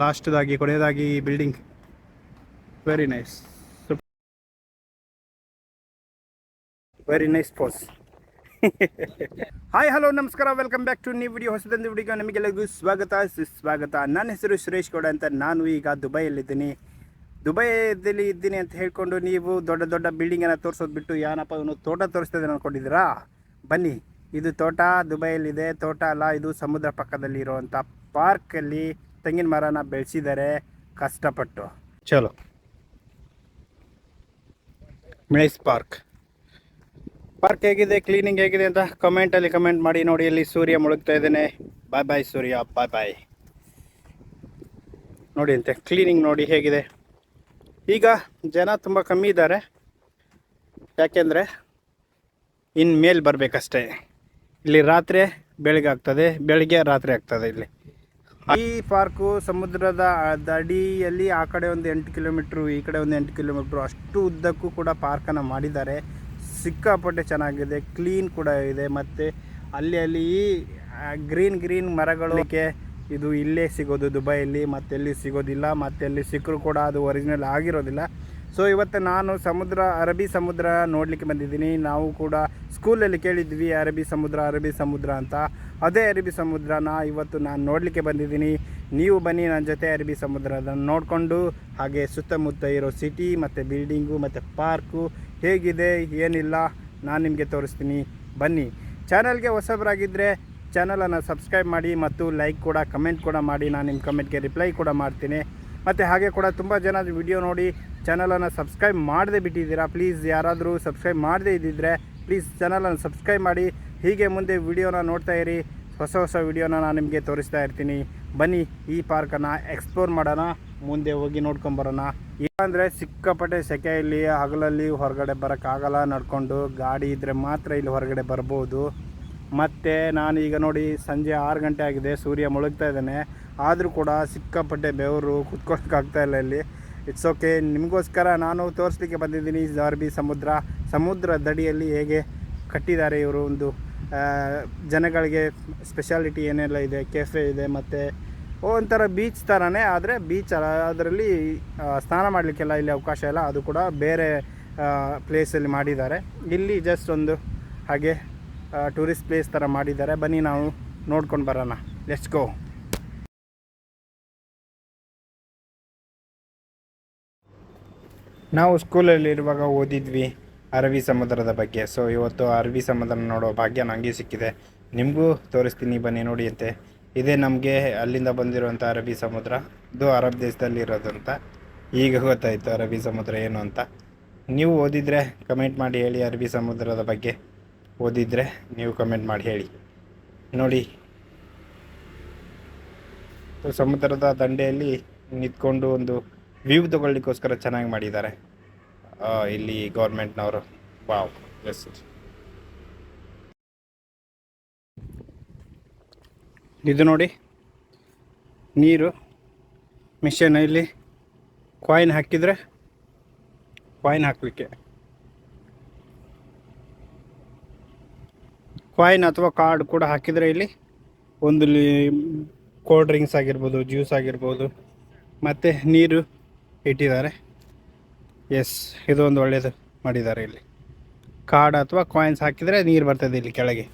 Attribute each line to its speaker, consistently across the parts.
Speaker 1: ಲಾಸ್ಟ್ದಾಗಿ ಕೊನೆಯದಾಗಿ building very nice very nice pose hi hello ನಮಸ್ಕಾರ. Welcome back to new video ಹೊಸದೊಂದು video ನಿಮಗೆಲ್ಲರಿಗೂ ಸ್ವಾಗತ. ಸುಸ್ವಾಗತ. ನನ್ನ ಹೆಸರು ಸುರೇಶ್ ಗೌಡ ಅಂತ ನಾನು ಈಗ ದುಬೈಯಲ್ಲಿದ್ದೀನಿ. ದುಬೈದಲ್ಲಿ ಇದ್ದೀನಿ ಅಂತ ಹೇಳ್ಕೊಂಡು ನೀವು ದೊಡ್ಡ ದೊಡ್ಡ ಬಿಲ್ಡಿಂಗನ್ನು ತೋರಿಸೋದು ಬಿಟ್ಟು ಏನಪ್ಪ ಇವನು ತೋಟ ತೋರಿಸ್ತದೆ ಅನ್ಕೊಂಡಿದ್ದೀರಾ? ಬನ್ನಿ. ಇದು ತೋಟ. ದುಬೈಯಲ್ಲಿದೆ. ತೋಟ ಅಲ್ಲ, ಇದು ಸಮುದ್ರ ಪಕ್ಕದಲ್ಲಿ ಇರುವಂಥ ಪಾರ್ಕಲ್ಲಿ ತೆಂಗಿನ ಮರನ ಬೆಳೆಸಿದ್ದಾರೆ ಕಷ್ಟಪಟ್ಟು. ಚಲೋ. ಮೈಸ್ ಪಾರ್ಕ್. ಪಾರ್ಕ್ ಹೇಗಿದೆ? ಕ್ಲೀನಿಂಗ್ ಹೇಗಿದೆ ಅಂತ ಕಮೆಂಟಲ್ಲಿ ಕಮೆಂಟ್ ಮಾಡಿ ನೋಡಿ. ಇಲ್ಲಿ ಸೂರ್ಯ ಮುಳುಗ್ತಾ ಇದ್ದೇನೆ. ಬಾಯ್ ಬಾಯ್ ಸೂರ್ಯ. ಬಾಯ್ ಬಾಯ್ ನೋಡಿ ಅಂತೆ ಕ್ಲೀನಿಂಗ್ ನೋಡಿ ಹೇಗಿದೆ. ಈಗ ಜನ ತುಂಬ ಕಮ್ಮಿ ಇದ್ದಾರೆ. ಯಾಕೆಂದರೆ ಇನ್ನು ಮೇಲ್ ಬರಬೇಕಷ್ಟೇ. ಇಲ್ಲಿ ರಾತ್ರಿ ಬೆಳಗ್ಗೆ ಆಗ್ತದೆ. ಬೆಳಗ್ಗೆ ರಾತ್ರಿ ಆಗ್ತದೆ ಇಲ್ಲಿ. ಈ ಪಾರ್ಕು ಸಮುದ್ರದ ದಡಿಯಲ್ಲಿ ಆ ಕಡೆ ಒಂದು ಎಂಟು ಕಿಲೋಮೀಟ್ರು, ಈ ಕಡೆ ಒಂದು ಎಂಟು ಕಿಲೋಮೀಟ್ರು, ಅಷ್ಟು ಉದ್ದಕ್ಕೂ ಕೂಡ ಪಾರ್ಕನ್ನು ಮಾಡಿದ್ದಾರೆ. ಸಿಕ್ಕಾಪಟ್ಟೆ ಚೆನ್ನಾಗಿದೆ, ಕ್ಲೀನ್ ಕೂಡ ಇದೆ. ಮತ್ತು ಅಲ್ಲಿ ಅಲ್ಲಿ ಗ್ರೀನ್ ಗ್ರೀನ್ ಮರಗಳಿಗೆ ಇದು ಇಲ್ಲೇ ಸಿಗೋದು ದುಬೈಯಲ್ಲಿ, ಮತ್ತೆ ಎಲ್ಲಿ ಸಿಗೋದಿಲ್ಲ, ಮತ್ತೆ ಎಲ್ಲಿ ಸಿಕ್ಕರೂ ಕೂಡ ಅದು ಒರಿಜಿನಲ್ ಆಗಿರೋದಿಲ್ಲ. ಸೊ ಇವತ್ತು ನಾನು ಸಮುದ್ರ, ಅರಬ್ಬಿ ಸಮುದ್ರ ನೋಡಲಿಕ್ಕೆ ಬಂದಿದ್ದೀನಿ. ನಾವು ಕೂಡ ಸ್ಕೂಲಲ್ಲಿ ಕೇಳಿದ್ವಿ, ಅರಬ್ಬಿ ಸಮುದ್ರ ಅರಬ್ಬಿ ಸಮುದ್ರ ಅಂತ. ಅದೇ ಅರಬ್ಬಿ ಸಮುದ್ರನ ಇವತ್ತು ನಾನು ನೋಡಲಿಕ್ಕೆ ಬಂದಿದ್ದೀನಿ. ನೀವು ಬನ್ನಿ ನನ್ನ ಜೊತೆ ಅರಬ್ಬಿ ಸಮುದ್ರದ ನೋಡಿಕೊಂಡು, ಹಾಗೆ ಸುತ್ತಮುತ್ತ ಇರೋ ಸಿಟಿ ಮತ್ತು ಬಿಲ್ಡಿಂಗು ಮತ್ತು ಪಾರ್ಕು ಹೇಗಿದೆ, ಏನಿಲ್ಲ ನಾನು ನಿಮಗೆ ತೋರಿಸ್ತೀನಿ. ಬನ್ನಿ. ಚಾನಲ್ಗೆ ಹೊಸಬರಾಗಿದ್ದರೆ ಚಾನಲನ್ನು ಸಬ್ಸ್ಕ್ರೈಬ್ ಮಾಡಿ ಮತ್ತು ಲೈಕ್ ಕೂಡ ಕಮೆಂಟ್ ಕೂಡ ಮಾಡಿ. ನಾನು ನಿಮ್ಮ ಕಮೆಂಟ್ಗೆ ರಿಪ್ಲೈ ಕೂಡ ಮಾಡ್ತೀನಿ. ಮತ್ತು ಹಾಗೆ ಕೂಡ ತುಂಬ ಜನ ವಿಡಿಯೋ ನೋಡಿ ಚಾನಲನ್ನು ಸಬ್ಸ್ಕ್ರೈಬ್ ಮಾಡದೆ ಬಿಟ್ಟಿದ್ದೀರಾ? ಪ್ಲೀಸ್ ಯಾರಾದರೂ ಸಬ್ಸ್ಕ್ರೈಬ್ ಮಾಡದೇ ಇದ್ದಿದ್ದರೆ ಪ್ಲೀಸ್ ಚಾನಲನ್ನು ಸಬ್ಸ್ಕ್ರೈಬ್ ಮಾಡಿ. ಹೀಗೆ ಮುಂದೆ ವಿಡಿಯೋನ ನೋಡ್ತಾ ಇರಿ. ಹೊಸ ಹೊಸ ವಿಡಿಯೋನ ನಾನು ನಿಮಗೆ ತೋರಿಸ್ತಾ ಇರ್ತೀನಿ. ಬನ್ನಿ ಈ ಪಾರ್ಕನ್ನು ಎಕ್ಸ್ಪ್ಲೋರ್ ಮಾಡೋಣ. ಮುಂದೆ ಹೋಗಿ ನೋಡ್ಕೊಂಬರೋಣ ಅಂದರೆ ಸಿಕ್ಕಾಪಟ್ಟೆ ಸೆಕೆ ಇಲ್ಲಿ, ಹಗಲಲ್ಲಿ ಹೊರಗಡೆ ಬರೋಕ್ಕಾಗಲ್ಲ. ನಡ್ಕೊಂಡು ಗಾಡಿ ಇದ್ದರೆ ಮಾತ್ರ ಇಲ್ಲಿ ಹೊರಗಡೆ ಬರ್ಬೋದು. ಮತ್ತು ನಾನು ಈಗ ನೋಡಿ ಸಂಜೆ ಆರು ಗಂಟೆ ಆಗಿದೆ. ಸೂರ್ಯ ಮುಳುಗ್ತಾ ಇದ್ದಾನೆ. ಆದರೂ ಕೂಡ ಸಿಕ್ಕಾಪಟ್ಟೆ ಬೆವರು ಇಲ್ಲ ಇಲ್ಲಿ. ಇಟ್ಸ್ ಓಕೆ ನಿಮಗೋಸ್ಕರ ನಾನು ತೋರಿಸ್ಲಿಕ್ಕೆ ಬಂದಿದ್ದೀನಿ. ಜಾರ್ಬಿ ಸಮುದ್ರ. ಸಮುದ್ರ ದಡಿಯಲ್ಲಿ ಹೇಗೆ ಕಟ್ಟಿದ್ದಾರೆ ಇವರು ಒಂದು ಜನಗಳಿಗೆ ಸ್ಪೆಷಾಲಿಟಿ ಏನೆಲ್ಲ ಇದೆ ಕೆಫೆ ಇದೆ, ಮತ್ತು ಒಂಥರ ಬೀಚ್ ಥರನೇ ಆದರೆ ಬೀಚ್ ಅದರಲ್ಲಿ ಸ್ನಾನ ಮಾಡಲಿಕ್ಕೆಲ್ಲ ಇಲ್ಲಿ ಅವಕಾಶ ಇಲ್ಲ, ಅದು ಕೂಡ ಬೇರೆ ಪ್ಲೇಸಲ್ಲಿ ಮಾಡಿದ್ದಾರೆ. ಇಲ್ಲಿ ಜಸ್ಟ್ ಒಂದು ಹಾಗೆ ಟೂರಿಸ್ಟ್ ಪ್ಲೇಸ್ ಥರ ಮಾಡಿದ್ದಾರೆ. ಬನ್ನಿ ನಾವು ನೋಡ್ಕೊಂಡು ಬರೋಣ. ಲೆಟ್ಸ್ ಗೋ ನಾವು ಸ್ಕೂಲಲ್ಲಿರುವಾಗ ಓದಿದ್ವಿ. ಅರಬ್ಬಿ ಸಮುದ್ರದ ಬಗ್ಗೆ. ಸೊ ಇವತ್ತು ಅರಬ್ಬಿ ಸಮುದ್ರ ನೋಡೋ ಭಾಗ್ಯ ನನಗೆ ಸಿಕ್ಕಿದೆ. ನಿಮಗೂ ತೋರಿಸ್ತೀನಿ, ಬನ್ನಿ ನೋಡಿ ಅಂತೆ. ಇದೇ ನಮಗೆ ಅಲ್ಲಿಂದ ಬಂದಿರುವಂಥ ಅರಬ್ಬಿ ಸಮುದ್ರ. ಇದು ಅರಬ್ ದೇಶದಲ್ಲಿ ಇರೋದಂತ ಈಗ ಗೊತ್ತಾಯಿತು ಅರಬ್ಬಿ ಸಮುದ್ರ ಏನು ಅಂತ. ನೀವು ಓದಿದರೆ ಕಮೆಂಟ್ ಮಾಡಿ ಹೇಳಿ ಅರಬ್ಬಿ ಸಮುದ್ರದ ಬಗ್ಗೆ. ಓದಿದರೆ ನೀವು ಕಮೆಂಟ್ ಮಾಡಿ ಹೇಳಿ. ನೋಡಿ. ಸಮುದ್ರದ ದಂಡೆಯಲ್ಲಿ ನಿಂತ್ಕೊಂಡು ಒಂದು ವ್ಯೂ ತಗೊಳ್ಳಿಕ್ಕೋಸ್ಕರ ಚೆನ್ನಾಗಿ ಮಾಡಿದ್ದಾರೆ. ಇಲ್ಲಿ ಗೌರ್ಮೆಂಟ್ನವರು, ವಾವ್, ಎಸ್ ಇದು ನೋಡಿ, ನೀರು, ಮಿಷನ್ ಇಲ್ಲಿ ಕಾಯಿನ್ ಹಾಕಿದರೆ ಕಾಯಿನ್ ಹಾಕಲಿಕ್ಕೆ. ಕಾಯಿನ್ ಅಥವಾ ಕಾರ್ಡ್ ಕೂಡ ಹಾಕಿದರೆ ಇಲ್ಲಿ ಒಂದು ಕೋಲ್ಡ್ ಡ್ರಿಂಕ್ಸ್ ಆಗಿರ್ಬೋದು ಜ್ಯೂಸ್ ಆಗಿರ್ಬೋದು, ಮತ್ತು ನೀರು ಇಟ್ಟಿದ್ದಾರೆ. ಎಸ್ ಇದು ಒಂದು ಒಳ್ಳೆಯದು ಮಾಡಿದ್ದಾರೆ ಇಲ್ಲಿ. ಕಾರ್ಡ್ ಅಥವಾ ಕಾಯಿನ್ಸ್ ಹಾಕಿದರೆ ನೀರು ಬರ್ತದೆ ಇಲ್ಲಿ ಕೆಳಗೆ.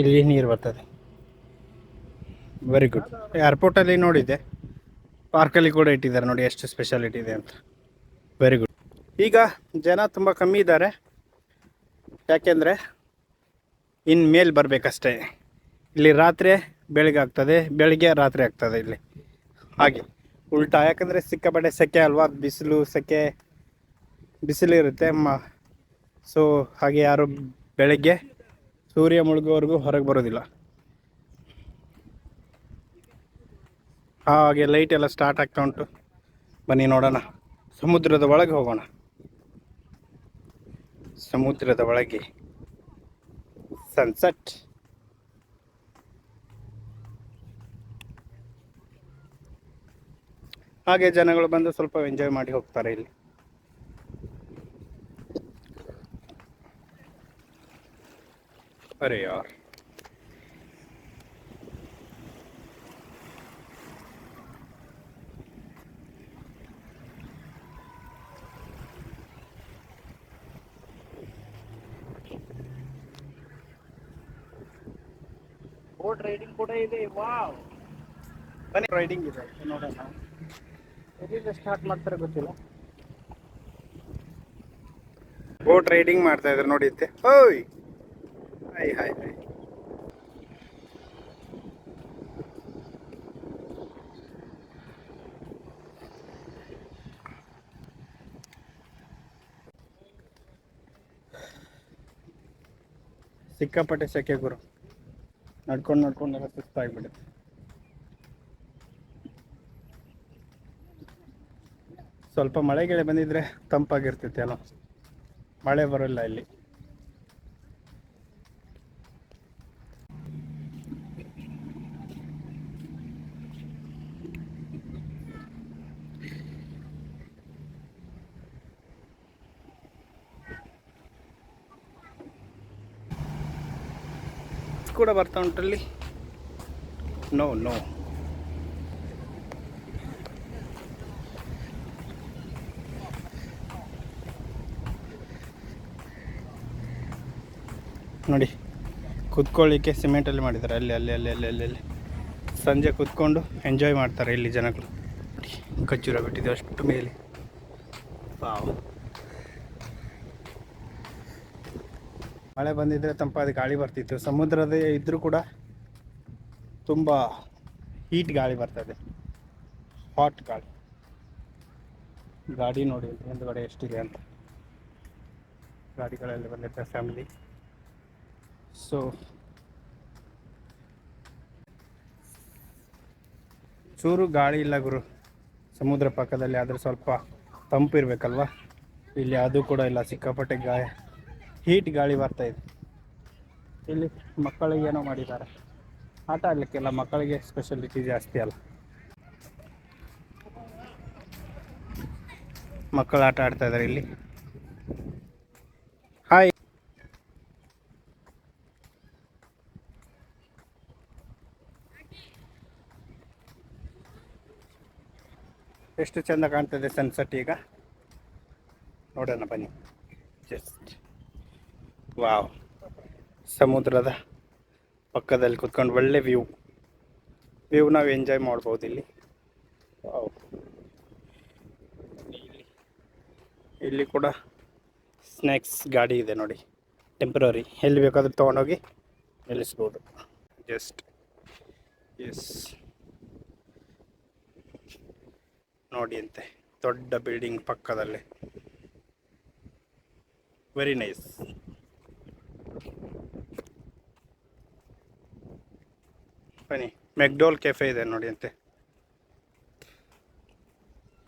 Speaker 1: ಇಲ್ಲಿ ನೀರು ಬರ್ತದೆ. ವೆರಿ ಗುಡ್ ಏರ್ಪೋರ್ಟಲ್ಲಿ ನೋಡಿದ್ದೆ. ಪಾರ್ಕಲ್ಲಿ ಕೂಡ ಇಟ್ಟಿದ್ದಾರೆ ನೋಡಿ ಎಷ್ಟು ಸ್ಪೆಷಾಲಿಟಿ ಇದೆ ಅಂತ. ವೆರಿ ಗುಡ್ ಈಗ ಜನ ತುಂಬ ಕಮ್ಮಿ ಇದ್ದಾರೆ. ಯಾಕೆಂದರೆ ಇನ್ನು ಮೇಲೆ ಬರಬೇಕಷ್ಟೇ. ಇಲ್ಲಿ ರಾತ್ರಿ ಬೆಳಗ್ಗೆ ಆಗ್ತದೆ, ಬೆಳಗ್ಗೆ ರಾತ್ರಿ ಆಗ್ತದೆ ಇಲ್ಲಿ. ಹಾಗೆ. ಉಲ್ಟಾ ಯಾಕಂದರೆ ಸಿಕ್ಕಾಪಟ್ಟೆ ಸೆಕೆ ಅಲ್ವಾ? ಬಿಸಿಲು ಸೆಕೆ ಬಿಸಿಲು ಇರುತ್ತೆ ಮ. ಸೊ ಹಾಗೆ ಯಾರು ಬೆಳಗ್ಗೆ ಸೂರ್ಯ ಮುಳುಗೋವರೆಗೂ ಹೊರಗೆ ಬರೋದಿಲ್ಲ. ಹಾಗೆ ಲೈಟ್ ಎಲ್ಲ ಸ್ಟಾರ್ಟ್ ಆಗ್ತಾ ಉಂಟು. ಬನ್ನಿ ನೋಡೋಣ. ಸಮುದ್ರದ ಒಳಗೆ ಹೋಗೋಣ. ಸಮುದ್ರದ ಒಳಗೆ. ಸನ್ಸೆಟ್ ಹಾಗೆ ಜನಗಳು ಬಂದು ಸ್ವಲ್ಪ ಎಂಜಾಯ್ ಮಾಡಿ ಹೋಗ್ತಾರೆ ಇಲ್ಲಿ. ಅರೆ ಯಾರ್? ಬೋಟ್ ರೈಡಿಂಗ್ ಕೂಡ ಇದೆ ವಾವ್ ಬನ್ನಿ ರೈಡಿಂಗ್ ಇದೆ ನೋಡೋಣ. ಎಲ್ಲಿಂದ ಸ್ಟಾರ್ಟ್ ಮಾಡ್ತಾರೆ ಗೊತ್ತಿಲ್ಲ. ಬೋಟ್ ರೈಡಿಂಗ್ ಮಾಡ್ತಾ ಇದ್ದಾರೆ ನೋಡಿ ಇತ್ತೆ. ಹಾಯ್ ಹಾಯ್ ಹಾಯ್ ಸಿಕ್ಕಾಪಟ್ಟೆ ಸೆಕೆ ಗುರು. ನಡ್ಕೊಂಡು ನಡ್ಕೊಂಡು ಸುಸ್ತಾಗ್ಬಿಡುತ್ತೆ. ಸ್ವಲ್ಪ ಮಳೆ ಗಿಳೆ ಬಂದಿದ್ರೆ ತಂಪಾಗಿರ್ತೈತೆ ಅಲ್ಲ ಮಳೆ ಬರಲ್ಲ ಇಲ್ಲಿ. ಕೂಡ ಬರ್ತಾ ಉಂಟಲ್ಲಿ? ನೋ ನೋ ನೋಡಿ, ಕುತ್ಕೊಳ್ಳಿಕ್ಕೆ ಸಿಮೆಂಟಲ್ಲಿ ಮಾಡಿದ್ದಾರೆ. ಅಲ್ಲಿ ಅಲ್ಲಿ ಅಲ್ಲಿ ಅಲ್ಲಿ ಅಲ್ಲಿ ಅಲ್ಲಿ. ಸಂಜೆ ಕುತ್ಕೊಂಡು ಎಂಜಾಯ್ ಮಾಡ್ತಾರೆ ಇಲ್ಲಿ ಜನಗಳು. ನೋಡಿ ಖರ್ಜೂರ ಬಿಟ್ಟಿದೆ ಅಷ್ಟು ಮೇಲೆ. ವಾವ್. ಮಳೆ ಬಂದಿದ್ರೆ ತಂಪಾದ ಗಾಳಿ ಬರ್ತಿತ್ತು. ಸಮುದ್ರದ ಇದ್ರೂ ಕೂಡ ತುಂಬ ಹೀಟ್ ಗಾಳಿ ಬರ್ತದೆ ಹಾಟ್ ಗಾಳಿ. ಗಾಡಿ ನೋಡಿ, ಹಿಂದ್ಗಡೆ ಎಷ್ಟಿದೆ ಅಂತ. ಗಾಡಿಗಳಲ್ಲಿ ಬಂದಿರ್ತಾರೆ ಫ್ಯಾಮಿಲಿ ಸೊ ಚೂರು ಗಾಳಿ ಇಲ್ಲ ಗುರು. ಸಮುದ್ರ ಪಕ್ಕದಲ್ಲಿ ಆದರೆ ಸ್ವಲ್ಪ ತಂಪು ಇರಬೇಕಲ್ವಾ? ಇಲ್ಲಿ ಅದು ಕೂಡ ಇಲ್ಲ, ಸಿಕ್ಕಾಪಟ್ಟೆ ಗಾಯ. ಹೀಟ್ ಗಾಳಿ ಬರ್ತಾ ಇದೆ. ಇಲ್ಲಿ ಮಕ್ಕಳಿಗೆ ಏನೋ ಮಾಡಿದ್ದಾರೆ. ಆಟ ಆಡಲಿಕ್ಕೆಲ್ಲ ಮಕ್ಕಳಿಗೆ ಸ್ಪೆಷಲಿಟಿ ಜಾಸ್ತಿ ಅಲ್ಲ. ಮಕ್ಕಳು ಆಟ ಆಡ್ತಾ ಇದ್ದಾರೆ ಇಲ್ಲಿ ಹಾಯ್ ಎಷ್ಟು ಚೆಂದ ಕಾಣ್ತದೆ ಸನ್ಸೆಟ್ ಈಗ? ನೋಡೋಣ ಬನ್ನಿ. ಜಸ್ಟ್ ವಾವ್ ಸಮುದ್ರದ ಪಕ್ಕದಲ್ಲಿ ಕುತ್ಕೊಂಡು ಒಳ್ಳೆ ವ್ಯೂ ವ್ಯೂ ನಾವು ಎಂಜಾಯ್ ಮಾಡ್ಬೋದು ಇಲ್ಲಿ. ವಾವ್ ಇಲ್ಲಿ ಕೂಡ ಸ್ನ್ಯಾಕ್ಸ್ ಗಾಡಿ ಇದೆ ನೋಡಿ. ಟೆಂಪ್ರರಿ ಎಲ್ಲಿ ಬೇಕಾದ್ರೂ ತೊಗೊಂಡೋಗಿ ನಿಲ್ಲಿಸ್ಬೋದು. ಜಸ್ಟ್ ಎಸ್ ನೋಡಿ ಅಂತೆ. ದೊಡ್ಡ ಬಿಲ್ಡಿಂಗ್ ಪಕ್ಕದಲ್ಲಿ. ವೆರಿ ನೈಸ್ ಬನ್ನಿ, ಮೆಕ್ಡೋಲ್ ಕೆಫೆ ಇದೆ ನೋಡಿ ಅಂತೆ.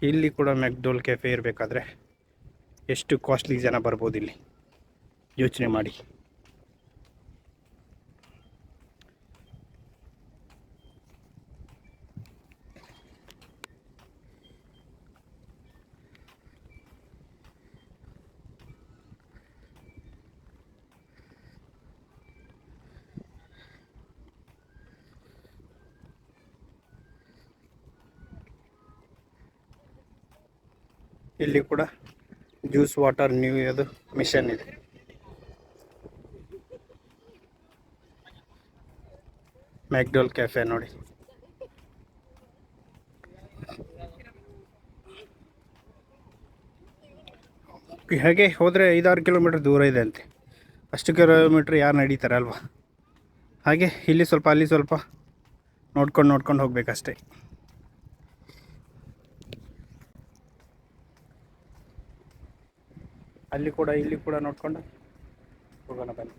Speaker 1: ಇಲ್ಲಿ ಕೂಡ ಮೆಕ್ಡೋಲ್ ಕೆಫೆ ಇರಬೇಕಾದ್ರೆ ಎಷ್ಟು ಕಾಸ್ಟ್ಲಿ ಜನ ಬರ್ಬೋದು ಇಲ್ಲಿ? ಯೋಚನೆ ಮಾಡಿ. ಇಲ್ಲಿ ಕೂಡ ಜ್ಯೂಸ್ ವಾಟರ್ ನ್ಯೂ ಅದು ಮಿಷನ್ ಇದೆ. ಮ್ಯಾಕ್ಡೋಲ್ ಕೆಫೆ ನೋಡಿ. ಹಾಗೆ ಹೋದರೆ ಐದಾರು ಕಿಲೋಮೀಟರ್ ದೂರ ಇದೆ ಅಂತೆ. ಅಷ್ಟು ಕಿಲೋಮೀಟ್ರ್ ಯಾರು ನಡೀತಾರೆ ಅಲ್ವಾ? ಹಾಗೆ ಇಲ್ಲಿ ಸ್ವಲ್ಪ ಅಲ್ಲಿ ಸ್ವಲ್ಪ ನೋಡ್ಕೊಂಡು ನೋಡ್ಕೊಂಡು ಹೋಗ್ಬೇಕಷ್ಟೇ. ಅಲ್ಲಿ ಕೂಡ, ಇಲ್ಲಿ ಕೂಡ ನೋಡ್ಕೊಂಡು ಹೋಗೋಣ ಬನ್ನಿ.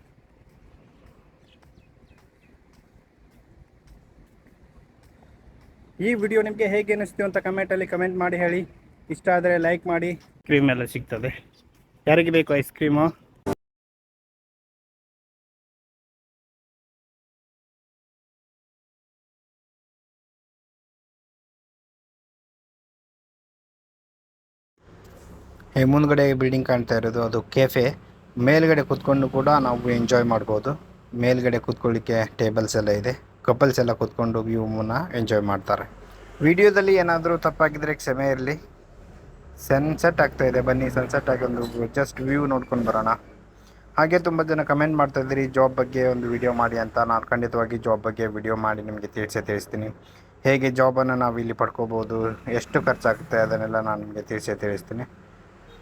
Speaker 1: ಈ ವಿಡಿಯೋ ನಿಮಗೆ ಹೇಗೆ ಅನಿಸ್ತು ಅಂತ ಕಮೆಂಟಲ್ಲಿ ಕಮೆಂಟ್ ಮಾಡಿ ಹೇಳಿ. ಇಷ್ಟ ಆದರೆ ಲೈಕ್ ಮಾಡಿ. ಕ್ರೀಮ್ ಎಲ್ಲ ಸಿಗ್ತದೆ. ಯಾರಿಗೆ ಬೇಕು ಐಸ್ ಕ್ರೀಮು ಮುಂದ್ಗಡೆ ಬಿಲ್ಡಿಂಗ್ ಕಾಣ್ತಾ ಇರೋದು, ಅದು ಕೆಫೆ ಮೇಲ್ಗಡೆ ಕುತ್ಕೊಂಡು ಕೂಡ ನಾವು ಎಂಜಾಯ್ ಮಾಡ್ಬೋದು. ಮೇಲ್ಗಡೆ ಕುತ್ಕೊಳ್ಳಿಕ್ಕೆ ಟೇಬಲ್ಸ್ ಎಲ್ಲ ಇದೆ. ಕಪಲ್ಸ್ ಎಲ್ಲ ಕುತ್ಕೊಂಡು ವ್ಯೂನ ಎಂಜಾಯ್ ಮಾಡ್ತಾರೆ. ವಿಡಿಯೋದಲ್ಲಿ ಏನಾದರೂ ತಪ್ಪಾಗಿದ್ರೆ ಕ್ಷಮೆ ಇರಲಿ. ಸನ್ಸೆಟ್ ಆಗ್ತಾ ಇದೆ. ಬನ್ನಿ ಸನ್ಸೆಟ್ ಆಗಿ ಒಂದು ಜಸ್ಟ್ ವ್ಯೂ ನೋಡ್ಕೊಂಡು ಬರೋಣ. ಹಾಗೆ ತುಂಬ ಜನ ಕಮೆಂಟ್ ಮಾಡ್ತಾ ಇದ್ದೀರಿ ಜಾಬ್ ಬಗ್ಗೆ ಒಂದು ವಿಡಿಯೋ ಮಾಡಿ ಅಂತ. ನಾನು ಖಂಡಿತವಾಗಿ ಜಾಬ್ ಬಗ್ಗೆ ವಿಡಿಯೋ ಮಾಡಿ ನಿಮಗೆ ತಿಳಿಸೇ ತಿಳಿಸ್ತೀನಿ. ಹೇಗೆ ಜಾಬನ್ನು ನಾವು ಇಲ್ಲಿ ಪಡ್ಕೋಬೋದು, ಎಷ್ಟು ಖರ್ಚಾಗುತ್ತೆ, ಅದನ್ನೆಲ್ಲ ನಾನು ನಿಮಗೆ ತಿಳಿಸೇ ತಿಳಿಸ್ತೀನಿ.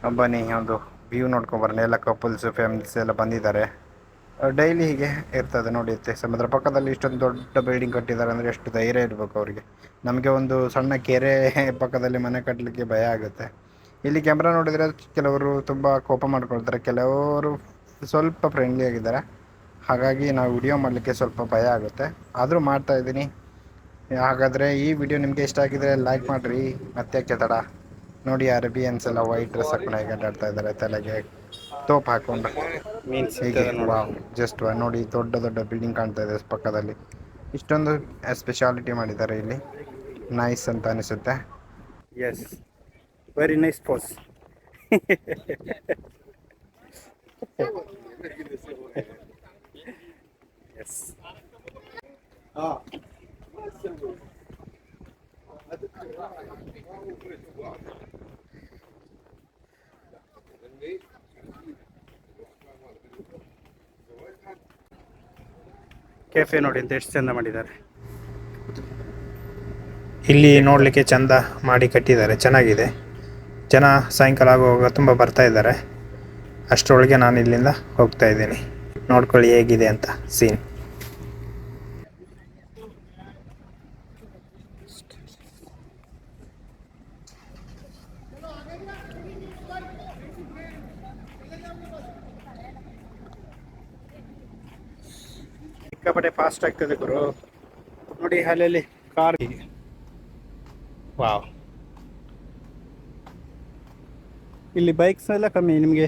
Speaker 1: ಬನ್ನಿ ಒಂದು ವ್ಯೂ ನೋಡ್ಕೊಂಬರೋಣ ಎಲ್ಲ ಕಪಲ್ಸು ಫ್ಯಾಮಿಲೀಸ್ ಎಲ್ಲ ಬಂದಿದ್ದಾರೆ. ಡೈಲಿ ಹೀಗೆ ಇರ್ತದೆ ನೋಡಿ ಸಮುದ್ರ ಪಕ್ಕದಲ್ಲಿ ಇಷ್ಟೊಂದು ದೊಡ್ಡ ಬಿಲ್ಡಿಂಗ್ ಕಟ್ಟಿದ್ದಾರೆ ಅಂದರೆ ಎಷ್ಟು ಧೈರ್ಯ ಇರಬೇಕು ಅವರಿಗೆ. ನಮಗೆ ಒಂದು ಸಣ್ಣ ಕೆರೆ ಪಕ್ಕದಲ್ಲಿ ಮನೆ ಕಟ್ಟಲಿಕ್ಕೆ ಭಯ ಆಗುತ್ತೆ. ಇಲ್ಲಿ ಕ್ಯಾಮ್ರಾ ನೋಡಿದರೆ ಕೆಲವರು ತುಂಬ ಕೋಪ ಮಾಡ್ಕೊಳ್ತಾರೆ. ಕೆಲವರು ಸ್ವಲ್ಪ ಫ್ರೆಂಡ್ಲಿ ಆಗಿದ್ದಾರೆ. ಹಾಗಾಗಿ ನಾವು ವಿಡಿಯೋ ಮಾಡಲಿಕ್ಕೆ ಸ್ವಲ್ಪ ಭಯ ಆಗುತ್ತೆ. ಆದರೂ ಮಾಡ್ತಾಯಿದ್ದೀನಿ ಹಾಗಾದರೆ ಈ ವಿಡಿಯೋ ನಿಮಗೆ ಇಷ್ಟ ಆಗಿದ್ರೆ ಲೈಕ್ ಮಾಡಿರಿ. ಮತ್ತೆ ತಡ ನೋಡಿ ಅರೇಬಿಯನ್ಸ್ ಎಲ್ಲ ವೈಟ್ ಡ್ರೆಸ್ ಹಾಕೊಂಡು ಹೇಗೆ ಅಡ್ಡಾಡ್ತಾ ಇದ್ದಾರೆ ತಲೆಗೆ ತೋಪ್ ಹಾಕೊಂಡು.
Speaker 2: ಮೀನ್ಸ್
Speaker 1: ಹೀಗೆ ವಾವ್ ಜಸ್ಟ್ ನೋಡಿ ದೊಡ್ಡ ದೊಡ್ಡ ಬಿಲ್ಡಿಂಗ್ ಕಾಣ್ತಾ ಇದೆ ಪಕ್ಕದಲ್ಲಿ. ಇಷ್ಟೊಂದು ಸ್ಪೆಷಾಲಿಟಿ ಮಾಡಿದ್ದಾರೆ ಇಲ್ಲಿ. ನೈಸ್ ಅಂತ ಅನಿಸುತ್ತೆ.
Speaker 2: Yes very nice pose yes cafe ನೋಡಿ ಅಂತ ಎಷ್ಟು ಚಂದ ಮಾಡಿದ್ದಾರೆ. ಇಲ್ಲಿ ನೋಡಲಿಕ್ಕೆ ಚಂದ ಮಾಡಿ ಕಟ್ಟಿದ್ದಾರೆ. ಚೆನ್ನಾಗಿದೆ. ಜನ ಸಾಯಂಕಾಲ ಆಗುವಾಗ ತುಂಬ ಬರ್ತಾ ಇದ್ದಾರೆ. ಅಷ್ಟರೊಳಗೆ ನಾನು ಇಲ್ಲಿಂದ ಹೋಗ್ತಾ ಇದ್ದೀನಿ. ನೋಡ್ಕೊಳ್ಳಿ ಹೇಗಿದೆ ಅಂತ ಸೀನ್ ಸಿಕ್ಕಾಪಟ್ಟೆ ಫಾಸ್ಟ್ ಆಗ್ತದೆ ಗುರು. ನೋಡಿ ಅಲ್ಲಲ್ಲಿ ಕಾರ್ ವಾವ್ ಇಲ್ಲಿ ಬೈಕ್ಸ್ ಎಲ್ಲ ಕಮ್ಮಿ ನಿಮಗೆ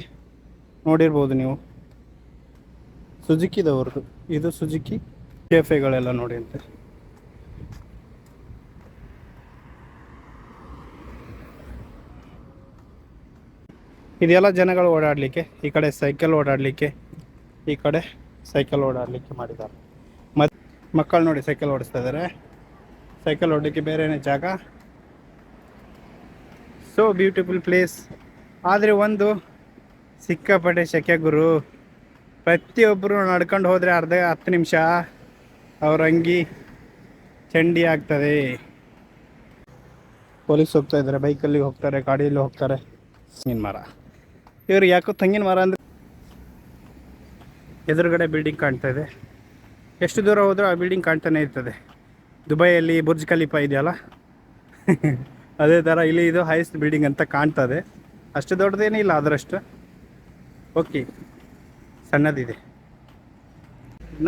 Speaker 2: ನೋಡಿರ್ಬೋದು ನೀವು. ಸುಜುಕಿದವ್ರದ್ದು ಇದು ಸುಜುಕಿ ಕೆಫೆಗಳೆಲ್ಲ ನೋಡಿ ಅಂತ ಇದೆಲ್ಲ ಜನಗಳು ಓಡಾಡಲಿಕ್ಕೆ ಈ ಕಡೆ ಸೈಕಲ್ ಓಡಾಡಲಿಕ್ಕೆ ಈ ಕಡೆ ಸೈಕಲ್ ಓಡಾಡಲಿಕ್ಕೆ ಮಾಡಿದ್ದಾರೆ. ಮಕ್ಕಳು ನೋಡಿ ಸೈಕಲ್ ಓಡಿಸ್ತಾ ಇದ್ದಾರೆ ಸೈಕಲ್ ಓಡಲಿಕ್ಕೆ ಬೇರೆನೇ ಜಾಗ? ಸೊ ಬ್ಯೂಟಿಫುಲ್ ಪ್ಲೇಸ್ ಆದರೆ ಒಂದು ಸಿಕ್ಕಾಪಟ್ಟೆ ಶೆಕೆ ಗುರು. ಪ್ರತಿಯೊಬ್ಬರು ನಡ್ಕೊಂಡು ಹೋದರೆ ಅರ್ಧ ಹತ್ತು ನಿಮಿಷ ಅವ್ರ ಅಂಗಿ ಚಂಡಿ ಆಗ್ತದೆ. ಪೊಲೀಸ್ ಹೋಗ್ತಾ ಇದ್ದಾರೆ ಬೈಕಲ್ಲಿ ಹೋಗ್ತಾರೆ, ಗಾಡಿಯಲ್ಲಿ ಹೋಗ್ತಾರೆ. ತೆಂಗಿನ ಮರ. ಇವ್ರು ಯಾಕೋ ತೆಂಗಿನ ಮರ ಅಂದರೆ ಎದುರುಗಡೆ ಬಿಲ್ಡಿಂಗ್ ಕಾಣ್ತಾ ಇದೆ. ಎಷ್ಟು ದೂರ ಹೋದರೂ ಆ ಬಿಲ್ಡಿಂಗ್ ಕಾಣ್ತಾನೆ ಇರ್ತದೆ. ದುಬೈಯಲ್ಲಿ ಬುರ್ಜ್ ಖಲೀಫಾ ಇದೆಯಲ್ಲ? ಅದೇ ಥರ ಇಲ್ಲಿ ಇದು ಹೈಯೆಸ್ಟ್ ಬಿಲ್ಡಿಂಗ್ ಅಂತ ಕಾಣ್ತದೆ. ಅಷ್ಟು ದೊಡ್ಡದೇನಿಲ್ಲ ಅದರಷ್ಟು ಓಕೆ ಸಣ್ಣದಿದೆ.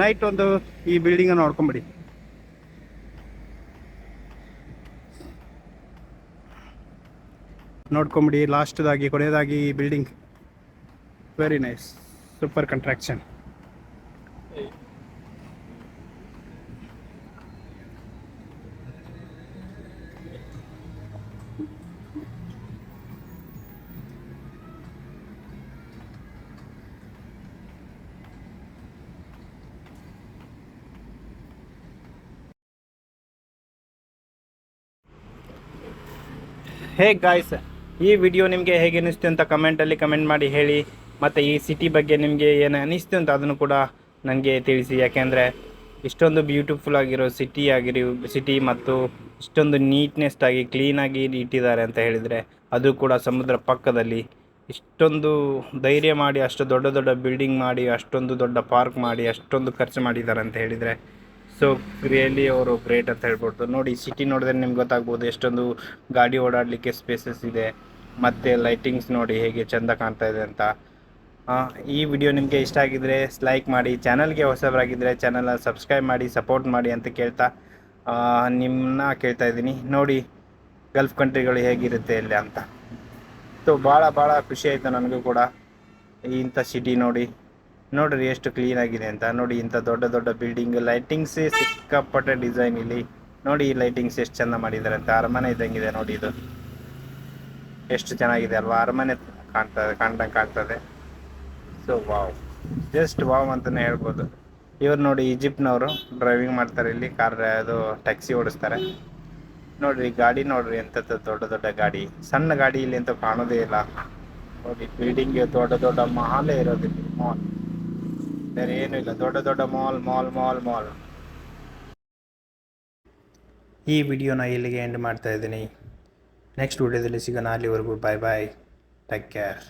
Speaker 2: ನೈಟ್ ಒಂದು ಈ ಬಿಲ್ಡಿಂಗನ್ನು ನೋಡ್ಕೊಂಬಿಡಿ. ನೋಡ್ಕೊಂಬಿಡಿ ಲಾಸ್ಟ್ದಾಗಿ ಕೊನೆಯದಾಗಿ ಈ building very nice super construction hey guys ಈ ವಿಡಿಯೋ ನಿಮಗೆ ಹೇಗೆ ಅನಿಸ್ತು ಅಂತ ಕಮೆಂಟಲ್ಲಿ ಕಮೆಂಟ್ ಮಾಡಿ ಹೇಳಿ. ಮತ್ತು ಈ ಸಿಟಿ ಬಗ್ಗೆ ನಿಮಗೆ ಏನು ಅನಿಸ್ತು ಅಂತ ಅದನ್ನು ಕೂಡ ನನಗೆ ತಿಳಿಸಿ. ಯಾಕೆಂದರೆ ಇಷ್ಟೊಂದು ಬ್ಯೂಟಿಫುಲ್ ಆಗಿರೋ ಸಿಟಿ ಆಗಿರಿ ಸಿಟಿ ಮತ್ತು ಇಷ್ಟೊಂದು ನೀಟ್ನೆಸ್ ಆಗಿ ಕ್ಲೀನಾಗಿ ಇಟ್ಟಿದ್ದಾರೆ ಅಂತ ಹೇಳಿದರೆ ಅದು ಕೂಡ ಸಮುದ್ರ ಪಕ್ಕದಲ್ಲಿ ಇಷ್ಟೊಂದು ಧೈರ್ಯ ಮಾಡಿ, ಅಷ್ಟು ದೊಡ್ಡ ದೊಡ್ಡ ಬಿಲ್ಡಿಂಗ್ ಮಾಡಿ, ಅಷ್ಟೊಂದು ದೊಡ್ಡ ಪಾರ್ಕ್ ಮಾಡಿ, ಅಷ್ಟೊಂದು ಖರ್ಚು ಮಾಡಿದ್ದಾರೆ ಅಂತ ಹೇಳಿದರೆ ಸೊ ರಿಯಲಿ ಅವರು ಗ್ರೇಟ್ ಅಂತ ಹೇಳ್ಬೋದು ನೋಡಿ ಸಿಟಿ ನೋಡಿದ್ರೆ ನಿಮ್ಗೆ ಗೊತ್ತಾಗ್ಬೋದು ಎಷ್ಟೊಂದು ಗಾಡಿ ಓಡಾಡಲಿಕ್ಕೆ ಸ್ಪೇಸಸ್ ಇದೆ, ಮತ್ತು ಲೈಟಿಂಗ್ಸ್ ನೋಡಿ ಹೇಗೆ ಚೆಂದ ಕಾಣ್ತಾ ಇದೆ ಅಂತ. ಈ ವಿಡಿಯೋ ನಿಮಗೆ ಇಷ್ಟ ಆಗಿದ್ರೆ ಲೈಕ್ ಮಾಡಿ ಚಾನಲ್ಗೆ ಹೊಸಬರಾಗಿದ್ದರೆ ಚಾನಲ್ನ ಸಬ್ಸ್ಕ್ರೈಬ್ ಮಾಡಿ ಸಪೋರ್ಟ್ ಮಾಡಿ ಅಂತ ಕೇಳ್ತಾ ನಿಮ್ಮನ್ನ ಕೇಳ್ತಾ ಇದ್ದೀನಿ. ನೋಡಿ ಗಲ್ಫ್ ಕಂಟ್ರಿಗಳು ಹೇಗಿರುತ್ತೆ ಇಲ್ಲಿ ಅಂತ. ಸೊ ಭಾಳ ಭಾಳ ಖುಷಿ ಆಯಿತು ನನಗೂ ಕೂಡ ಇಂಥ ಸಿಟಿ ನೋಡಿ. ನೋಡ್ರಿ ಎಷ್ಟು ಕ್ಲೀನ್ ಆಗಿದೆ ಅಂತ. ನೋಡಿ ಇಂಥ ದೊಡ್ಡ ದೊಡ್ಡ ಬಿಲ್ಡಿಂಗ್ ಲೈಟಿಂಗ್ಸೇ ಸಿಕ್ಕಾಪಟ್ಟೆ ಡಿಸೈನ್ ಇಲ್ಲಿ. ನೋಡಿ ಈ ಲೈಟಿಂಗ್ಸ್ ಎಷ್ಟು ಚೆಂದ ಮಾಡಿದ್ದಾರೆ ಅಂತ. ಅರಮನೆ ಇದ್ದಂಗಿದೆ ನೋಡಿ ಇದು. ಎಷ್ಟು ಚೆನ್ನಾಗಿದೆ ಅಲ್ವಾ? ಅರಮನೆ ಕಾಣ್ತದೆ ಕಾಣ್ದಂಗೆ ಕಾಣ್ತದೆ. ಸೊ ವಾವ್ ಜಸ್ಟ್ ವಾವ್ ಅಂತಲೇ ಹೇಳ್ಬೋದು. ಇವ್ರು ನೋಡಿ ಈಜಿಪ್ಟ್ನವರು ಡ್ರೈವಿಂಗ್ ಮಾಡ್ತಾರೆ ಇಲ್ಲಿ. ಕಾರ್, ಅದು ಟ್ಯಾಕ್ಸಿ ಓಡಿಸ್ತಾರೆ. ನೋಡ್ರಿ, ಗಾಡಿ ನೋಡ್ರಿ ಎಂಥದ್ದು ದೊಡ್ಡ ದೊಡ್ಡ ಗಾಡಿ. ಸಣ್ಣ ಗಾಡಿ ಇಲ್ಲಿ ಅಂತ ಕಾಣೋದೇ ಇಲ್ಲ. ನೋಡಿ ಬಿಲ್ಡಿಂಗ್ ದೊಡ್ಡ ದೊಡ್ಡ ಮಹಾಲೇ ಇರೋದಿಲ್ಲ ಮಾಲ್
Speaker 1: ಬೇರೆ ಏನೂ ಇಲ್ಲ. ದೊಡ್ಡ ದೊಡ್ಡ ಮಾಲ್ ಮಾಲ್ ಮಾಲ್ ಮಾಲ್.
Speaker 2: ಈ ವಿಡಿಯೋನ ಇಲ್ಲಿಗೆ ಎಂಡ್ ಮಾಡ್ತಾ ಇದ್ದೀನಿ. ನೆಕ್ಸ್ಟ್ ವಿಡಿಯೋದಲ್ಲಿ ಸಿಗೋಣ. ಅಲ್ಲಿವರೆಗೂ ಬಾಯ್ ಬಾಯ್ ಟೇಕ್ ಕೇರ್